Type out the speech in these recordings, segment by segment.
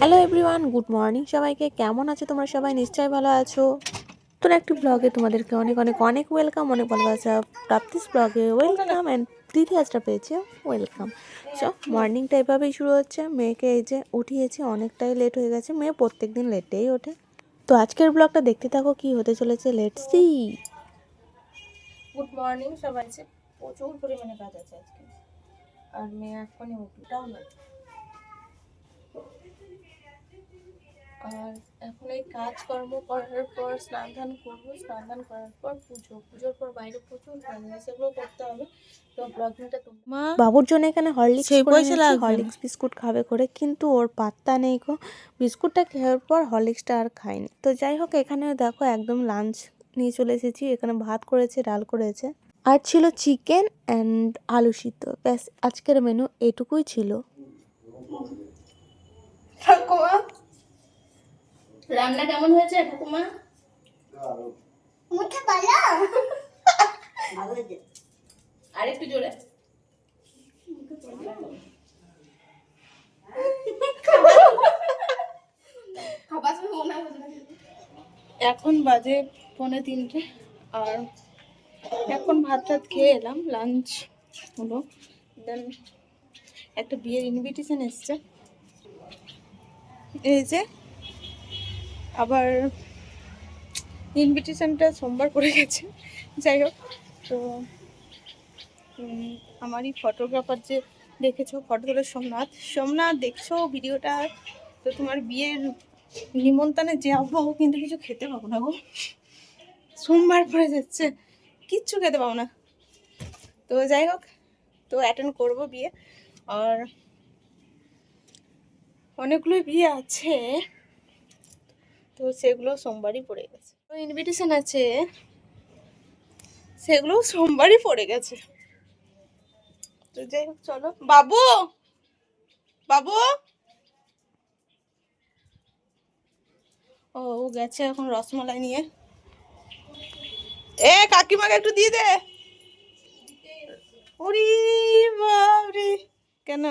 Hello everyone good morning সবাইকে। কেমন আছো তোমরা সবাই? নিশ্চয়ই ভালো আছো। তোর একটি ব্লগে তোমাদেরকে অনেক অনেক অনেক ওয়েলকাম অনেক ভালোবাসা। প্রাপ্তিস ব্লগে ওয়েলকাম অ্যান্ড দিদি আজটা পেয়েছে ওয়েলকাম সো মর্নিংটা এভাবেই শুরু হচ্ছে। মেয়েকে এই যে উঠিয়েছি, অনেকটাই লেট হয়ে গেছে। মেয়ে প্রত্যেক দিন লেটেই ওঠে। তো আজকের ব্লগটা দেখতে থাকো কি হতে চলেছে। লেট সি গুড মর্নিং সবাই আছে প্রচুর পরিমাণে কাজ আছে আজকে। আর মেয়ে এখনই উঠটাও না? আর এখন এই কাজকর্ম করার পর স্নান ধান করব। স্নান ধান করার পর পুজো পুজোর পর বাইরে প্রচুর কাজ আছে সেগুলো করতে হবে। তো ব্লগিংটা বাবুর জন্য এখানে হরলিক্স। হরলিক্স বিস্কুট খাবে করে কিন্তু ওর পাত্তা নেই গো। বিস্কুটটা খাওয়ার পর হরলিক্সটা আর খায়নি তো যাই হোক এখানে দেখো একদম লাঞ্চ নিয়ে চলে এসেছি। এখানে ভাত করেছে ডাল করেছে। আর ছিল চিকেন অ্যান্ড আলু সিদ্ধ। ব্যাস আজকের মেনু এটুকুই ছিল। ঠাকুমা রান্না কেমন হয়েছে ঠাকুমা? মুখে বলো আর একটু জোরে। এখন বাজে পৌনে তিনটে আর এখন ভাত টাত খেয়ে এলাম লাঞ্চ হলো। দেন একটা বিয়ের ইনভিটেশন এসছে। এই যে আবার ইনভিটেশনটা সোমবার পড়ে গেছে। যাই হোক, তো আমারই ফটোগ্রাফার যে দেখেছ ফটো সোমনাথ। সোমনাথ দেখছ ভিডিওটা তো তোমার বিয়ের নিমন্ত্রণে যাব কিন্তু কিছু খেতে পাবো না গো। সোমবার পরে যাচ্ছে, কিচ্ছু খেতে পাবো না। তো যাই হোক, তো অ্যাটেন্ড করব বিয়ে। আর অনেকগুলো বিয়ে আছে, তো সেগুলো সোমবারই পড়ে গেছে। তো ইনভিটেশন আছে, সেগুলো সোমবারই পড়ে গেছে। তো যাই হোক, চলো। বাবু! বাবু! ও গেছে এখন রসমালাই নিয়ে। এ, কাকিমাকে একটু দিয়ে দে। ওরি বাবরে কেন?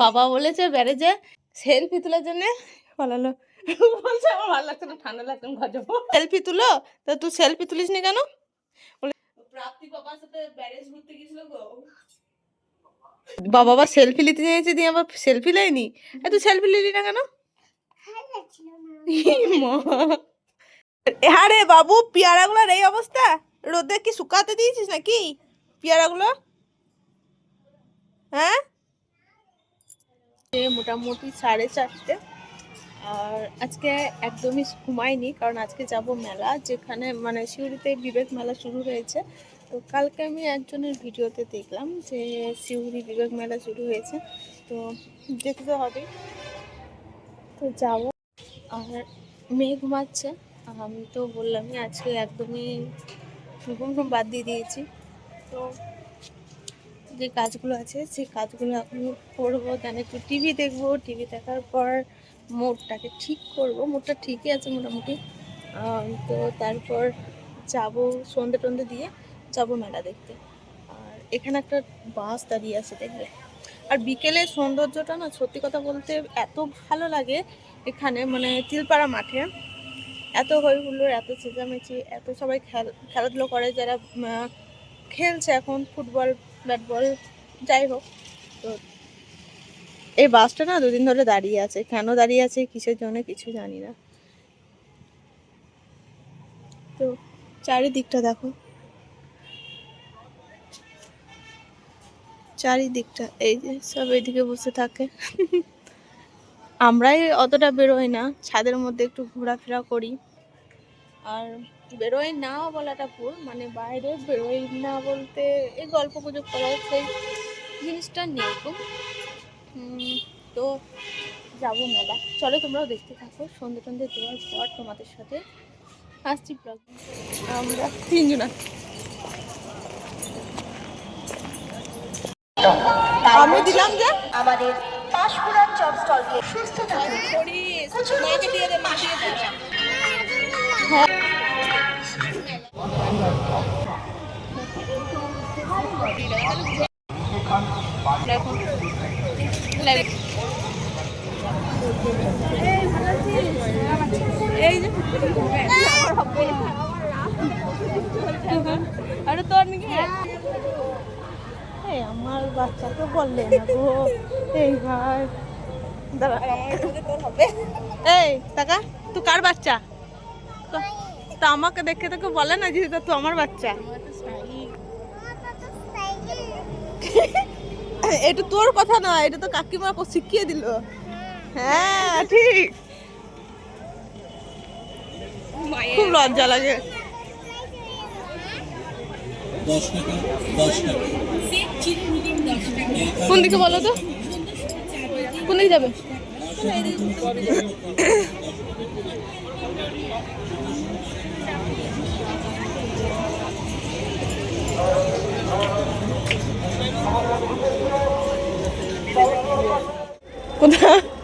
বাবা বলেছে ব্যারেজে সেলফি তোলার জন্য পালালো। বলছে, আমার ভালো লাগছে না, ঠান্ডা লাগছে যাব। সেলফি তুলো? তো তুই সেলফি তুলিস নি কেন প্রাপ্তি বাবার সাথে ব্যারেজ ঘুরতে গেছিল গো। বাবা আবার সেলফি নিতে চেয়েছে দিয়ে আবার সেলফি লাইনি? এ তুই সেলফি নিলি না কেন। হ্যাঁ রে বাবু পেয়ারাগুলোর এই অবস্থা? রোদে কি শুকাতে দিয়েছিস নাকি? পেয়ারাগুলো? হ্যাঁ? মোটামুটি সাড়ে চারটে। আর আজকে একদমই ঘুমাইনি কারণ আজকে যাব মেলা যেখানে মানে সিউড়িতে বিবেক মেলা শুরু হয়েছে। তো কালকে আমি একজনের ভিডিওতে দেখলাম যে সিউড়ি বিবেক মেলা শুরু হয়েছে। তো যেতে তো হবে। তো যাব। আর মেয়ে ঘুমাচ্ছে। আমি তো বললামই আজকে একদমই ঘুম ঘুম বাদ দিয়ে দিয়েছি। তো যে কাজগুলো আছে, সেই কাজগুলো এখন করব। দেন একটু টিভি দেখব। টিভি দেখার পর মোডটাকে ঠিক করব। মোডটা ঠিকই আছে মোটামুটি। তো তারপর যাব সন্ধে টন্ধে দিয়ে। যাব মেলা দেখতে। আর এখানে একটা বাস দাঁড়িয়ে আছে দেখবে আর বিকেলে সৌন্দর্যটা না, সত্যি কথা বলতে এত ভালো লাগে এখানে মানে তিলপাড়া মাঠে। এত হই হুল্লোড় এত চেঁচামেচি, এত সবাই খেল, খেলাধুলো করে যারা খেলছে এখন, ফুটবল ব্যাট বল যাই হোক। তো এই বাসটা না দুদিন ধরে দাঁড়িয়ে আছে। কেন দাঁড়িয়ে আছে, কিসের জন্য কিছু জানি না। তো চারিদিকটা দেখো। চারিদিকটা এই যে সব এদিকে বসে থাকে। আমরাই অতটা বেরোই না ছাদের মধ্যে একটু ঘোরাফেরা করি। আর বেরোই না বলাটা ভুল মানে বাইরে বেরোই না বলতে এই গল্প গুজব করা সেই জিনিসটা নেই। উম, তো যাব মেলা। চলো তোমরাও দেখতে থাকো সন্ধে টন্ধে দেওয়ার পর তোমাদের সাথে আসছি ব্লগ আমরা তিনজনা আমি দিলাম যে আমাদের পাঁশকুড়ার চপ স্টলকে সুস্থ থাকুন। করি মাকে দিয়ে দে মা দিয়ে দে। এই যে আরে তোর নাকি? এই আমার বাচ্চাকে বললে না গো। এই ভাই এই টাকা তুই কার বাচ্চা? তা আমাকে দেখে তোকে বলে না যে তুই আমার বাচ্চা। এটা তোর কথা না, এটা তো কাকিমা শিখিয়ে দিল। হ্যাঁ ঠিক। খুব লজ্জা লাগে। দশ টাকা দশ টাকা। কোন দিকে বলো তো? কোন দিকে যাবে? কোথায়?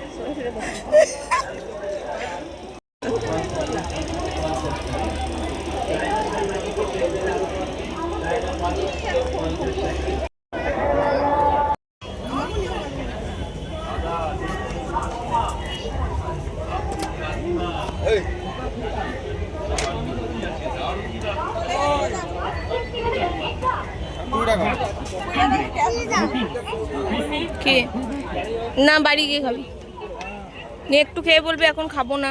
না বাড়ি গিয়ে খাবি। নিয়ে একটু খেয়ে বলবি এখন খাব না।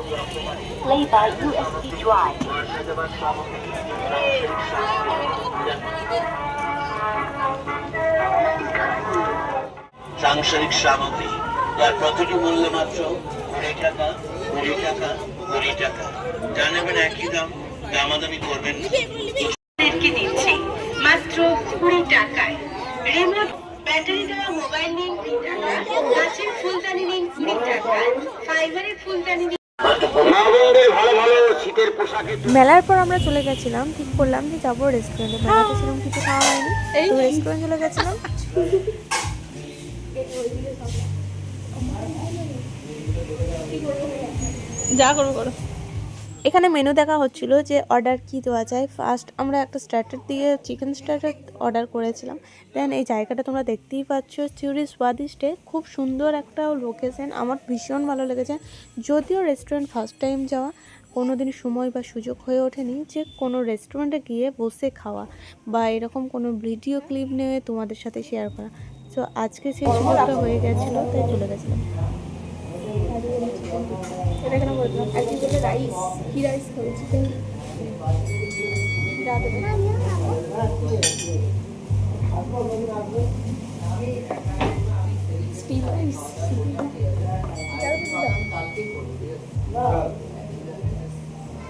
Play by USB drive. সাংসারিক সামগ্রী যার প্রতিটি মূল্য মাত্র কুড়ি টাকা কুড়ি টাকা কুড়ি টাকা জানাবেন একই দাম দামাদামি করবেন না। দিচ্ছি মাত্র কুড়ি টাকায় রিমোট ব্যাটারি দেওয়া মোবাইল নিন কুড়ি টাকা গাছের ফুলদানি নিন কুড়ি টাকায় ফাইবারের ফুলদানি মেলার পর আমরা চলে গেছিলাম ঠিক করলাম যে যাব রেস্টুরেন্টে মেলাতে সেরকম কিছু খাওয়া হয়নি তো রেস্টুরেন্ট চলে গেছিলাম। যা করো করো। এখানে মেনু দেখা হচ্ছিল যে অর্ডার কি দেওয়া যায়। ফার্স্ট আমরা একটা স্টার্টার দিয়ে চিকেন স্টার্টার অর্ডার করেছিলাম। দেন এই জায়গাটা তোমরা দেখতেই পাচ্ছ চিউরি স্বাদিষ্টে খুব সুন্দর একটা লোকেশন আমার ভীষণ ভালো লেগেছে। যদিও রেস্টুরেন্ট ফার্স্ট টাইম যাওয়া কোনো দিন সময় বা সুযোগ হয়ে ওঠেনি যে কোনো রেস্টুরেন্টে গিয়ে বসে খাওয়া বা এরকম কোনো ভিডিও ক্লিপ নিয়ে তোমাদের সাথে শেয়ার করা। তো আজকে সেই সুযোগটা হয়ে গেছিল তাই চলে গেছিলাম।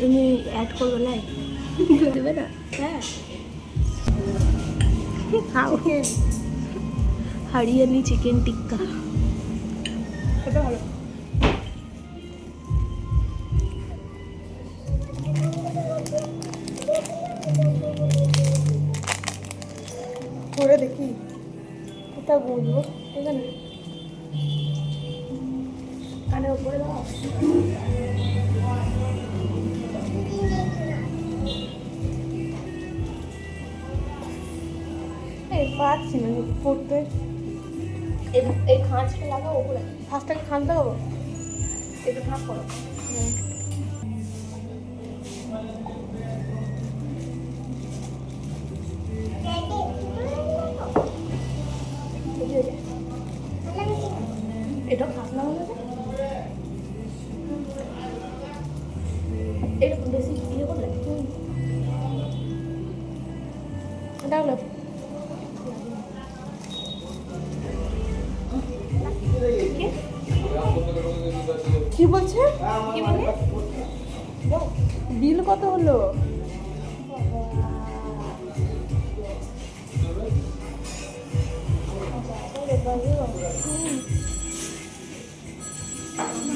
তুমি অ্যাড করবে না? দেবে না? হ্যাঁ। খাও। হরিয়ানি চিকেন টিক্কা। করে দেখি। কোথাও বুঝব এখানে। কানে দাও। পারছি না পড়তে। এই খাঁজটা লাগাও ওপরে ফার্স্টটাকে খান দাও একটু ফাঁক করো। এটা কি বলছে? কি বলে? বিল কত হলো?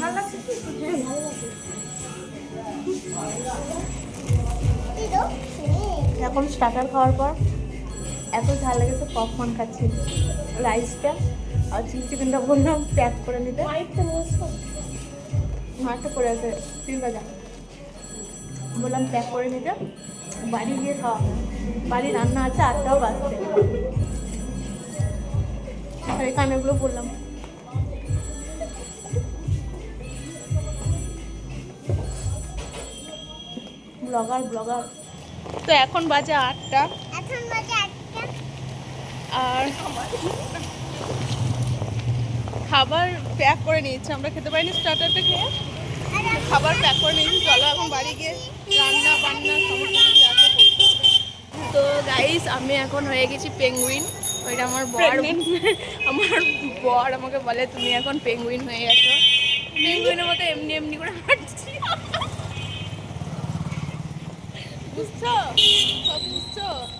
ভালো লাগছে ভালো লাগছে এখন স্টার্টার খাওয়ার পর এত ঝাল লেগেছে পপকর্ন খাচ্ছি। রাইসটা আর চিলি চিকেনটা বললাম প্যাক করে নিতে। মাঠটা পড়ে আছে। তিন বাজা বললাম প্যাক করে নিতে বাড়ি গিয়ে খাওয়া বাড়ি রান্না আছে আটটাও বাজতে আর এই কানেগুলো বললাম ব্লগার ব্লগার। তো এখন বাজে আটটা। আর খাবার প্যাক করে নিয়েছি। আমরা খেতে পারিনি স্টার্টারটা খেয়ে। খাবার প্যাক করে নিয়েছি চলো এখন বাড়ি গিয়ে রান্না বান্না তো গাইস আমি এখন হয়ে গেছি পেঙ্গুইন ওইটা আমার বর আমার বর আমাকে বলে তুমি এখন পেঙ্গুইন হয়ে গেছো। পেঙ্গুইনের মতো এমনি এমনি করে হাঁটছি। বুঝছ? সব বুঝতে